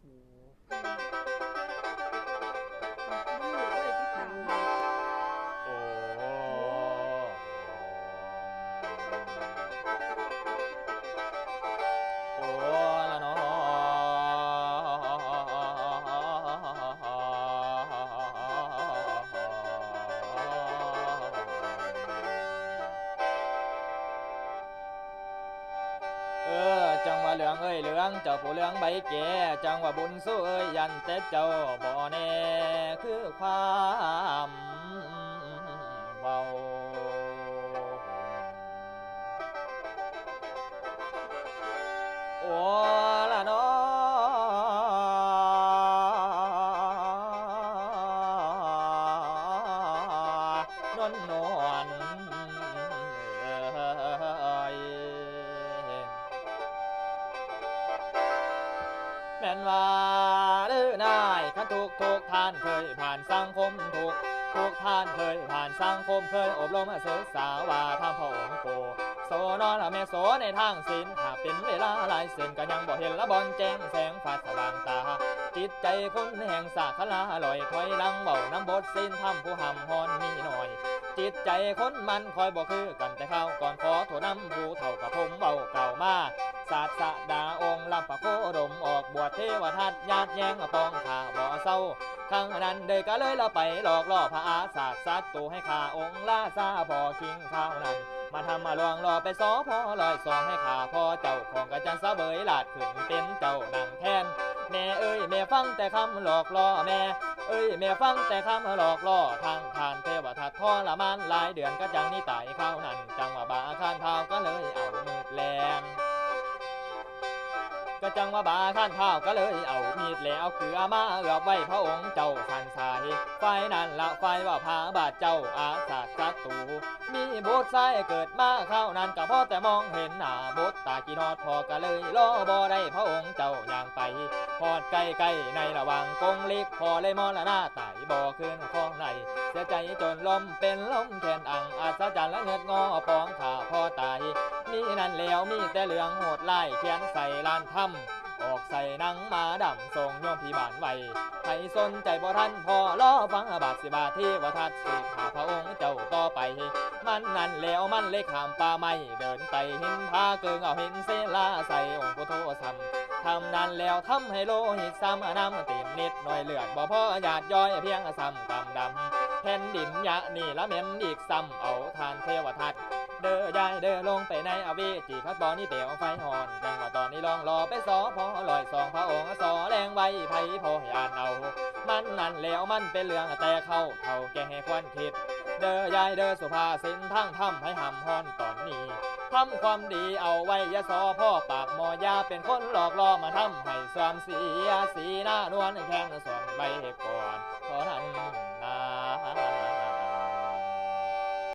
สูโอ้โอ้ละ เหลืองเอ้ยเหลืองเจ้าผู้เหลืองใบแก่จังว่าบุญสู้เอ้ยยันแต่เจ้าบ่แน่คือความเบาโอ้ นว่าหรือนายขันทุกทุกท่านเคยผ่านสังคมทุกทุกท่านเคยผ่านสังคมเคยอบรมศึกษาว่าทำพระองค์โกโซนอนละแม่โซในทางศิลหากเป็นเวลาหลายเส้นก็ยังบ่เห็นละบอลแจ้งแสงฟ้าสว่างตา จิตใจคนแห่งสาคลาลอยถอยลังเบาน้ำบทสิ้นทำผู้หำฮอนมีหน่อย จิตใจคนมันคอยบอกคือกันแต่ข้าวก่อนขอโทษน้ำผู้เท่ากับผมเบาเก่ามาศาสดาองค์ลำปะโค บวชเทวทัตญาติแย้งปองข่าบ่เศร้าครั้งนั้นเดยก็เลยละไปหลอกล่อพระอาสาสัตว์ตูให้ข้าองค์ลาซาพอคิงข้าวนั้นมาทำมาลวงรอไปสอพอลอยสองให้ข้าพ่อเจ้าของกระจันสะเบยลาดขึ้นเป็นเจ้านางแทนแม่เอ้ยแม่ฟังแต่คำหลอกล่อแม่เอ้ยแม่ฟังแต่คำหลอกล่อทางทานเทวทัตทรมานหลายเดือนก็จังนี่ตายข้าวนั้นจังว่าบาคานท้า ก็จังว่าบาข้านเท้าก็เลยเอามีดแล้วเกลือมาเอือบไว้พระองค์เจ้าสันสายไฟนั้นละไฟว่าพาบาทเจ้าอาสา ตู มีบทไส้เกิดมาข้าวนั้นก็พอแต่มองเห็นหน้าบทตากีนอดพอก็เลยรอบ่ได้พระองค์เจ้าอย่างไปพอดใกล้ๆในระหว่างกงเล็กพอเลยมอละหน้าไต่บ่ขึ้นข้องในเสียใจจนลมเป็นลมแขนอังอาศจรรย์และเงิดงอปองขาพ่อตายมีนั่นแล้วมีแต่เหลืองโหดไล่เขียนใส่ลานถ้ำออกใส่นังมาดำทรงโยมพี่บานไว้ ใครสนใจบ่ทันพอรอฟังบาทสิบาทที่วัทัดสิข้าพระองค์เจ้าต่อไป มันนั่นแล้วมันเลยขามป่าไม้เดินไต่หินพาเกิงเอาหินเสลาใส่องค์พุทโธสัมทำนั้นแล้วทำให้โลหิตซ้ำน้ำติดนิดหน่อยเลือดบ่พอหยาดย้อยเพียงซ้ำกำดำแผ่นดินยะนี่ละเหม็นอีกซ้ำเอาทานเทวทัตเด้อยายเด้อลงไปในอเวจีคัดบอนี่เปียวไฟหอนจังว่าตอ นนี้ลองรอไปสอพอลอยสองพระองค์สอแรงไว้ไผพอให้อ่านเอา มันนั่นแล้วมันเป็นเรื่องแต่เข้าเท่าแก่ให้ควันคิด เด้อยายเด้อสุภาสินทั้งทำให้หำฮอนตอนนี้ทำความดีเอาไว้ยาสอพ่อปากมอยาเป็นคนหลอกล่อมาทำให้เสื่อมเสียสีหน้านวลแข้งส่วนใบก่อนเท่านั้นนะ